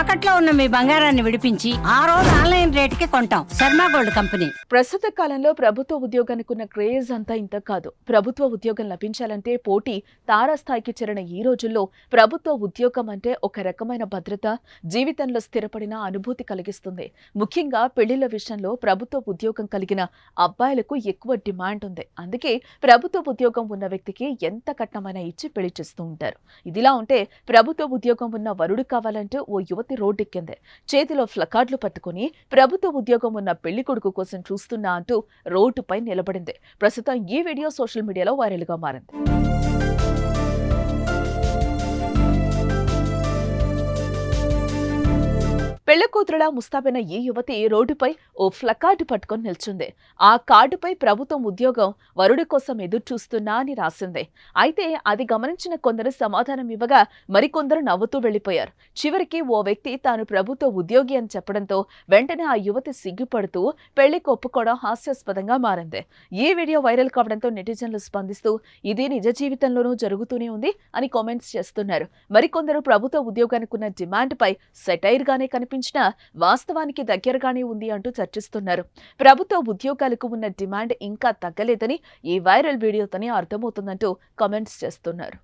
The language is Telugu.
తాకట్లో ఉన్న మీ బంగారాన్ని విడిపించి ఆ రోజు ఆన్లైన్ రేటుకి కొంటాం. Sharma gold company. ప్రస్తుత కాలంలో ప్రభుత్వ ఉద్యోగానికి ఉన్న క్రేజ్ అంతా ఇంత కాదు. ప్రభుత్వ ఉద్యోగం లభించాలంటే పోటీ తారాస్థాయికి చేరిన ఈ రోజుల్లో ప్రభుత్వ ఉద్యోగం అంటే ఒక రకమైన భద్రత జీవితంలో స్థిరపడిన అనుభూతి కలిగిస్తుంది. ముఖ్యంగా పెళ్ళిళ్ళ విషయంలో ప్రభుత్వ ఉద్యోగం కలిగిన అబ్బాయిలకు ఎక్కువ డిమాండ్ ఉంది. అందుకే ప్రభుత్వ ఉద్యోగం ఉన్న వ్యక్తికి ఎంత కట్నమైనా ఇచ్చి పెళ్ళి చేస్తూ ఉంటారు. ఇదిలా ఉంటే ప్రభుత్వ ఉద్యోగం ఉన్న వరుడు కావాలంటూ ఓ యువత రోడ్డెక్కింది చేతిలో ఫ్లకార్డులు పట్టుకుని ప్రభుత్వ ఉద్యోగం ఉన్న పెళ్ళి కొడుకు కోసం చూస్తున్నా అంటూ రోడ్డుపై నిలబడింది. ప్రస్తుతం ఈ వీడియో సోషల్ మీడియాలో వైరల్గా మారింది. పెళ్ళి కూతురులా ముస్తాబైన ఈ యువతి రోడ్డుపై ఓ ఫ్లకార్డు పట్టుకొని నిల్చుంది. ఆ కార్డుపై ప్రభుత్వం ఉద్యోగం వరుడి కోసం ఎదురు చూస్తున్నా అని రాసింది. అయితే అది గమనించిన కొందరు సమాధానం ఇవ్వగా మరికొందరు నవ్వుతూ వెళ్ళిపోయారు చివరికి ఓ వ్యక్తి తాను ప్రభుత్వ ఉద్యోగి అని చెప్పడంతో వెంటనే ఆ యువతి సిగ్గుపడుతూ పెళ్ళికి ఒప్పుకోవడం హాస్యాస్పదంగా మారింది. ఈ వీడియో వైరల్ కావడంతో నెటిజన్లు స్పందిస్తూ ఇది నిజ జీవితంలోనూ జరుగుతూనే ఉంది అని కామెంట్స్ చేస్తున్నారు. మరికొందరు ప్రభుత్వ ఉద్యోగానికి ఉన్న డిమాండ్ పై సెటైర్ గానే వాస్తవానికి దగ్గరగానే ఉంది అంటూ చర్చిస్తున్నారు. ప్రభుత్వ ఉద్యోగాలకు ఉన్న డిమాండ్ ఇంకా తగ్గలేదని ఈ వైరల్ వీడియోతోనే అర్థమవుతుందంటూ కామెంట్స్ చేస్తున్నారు.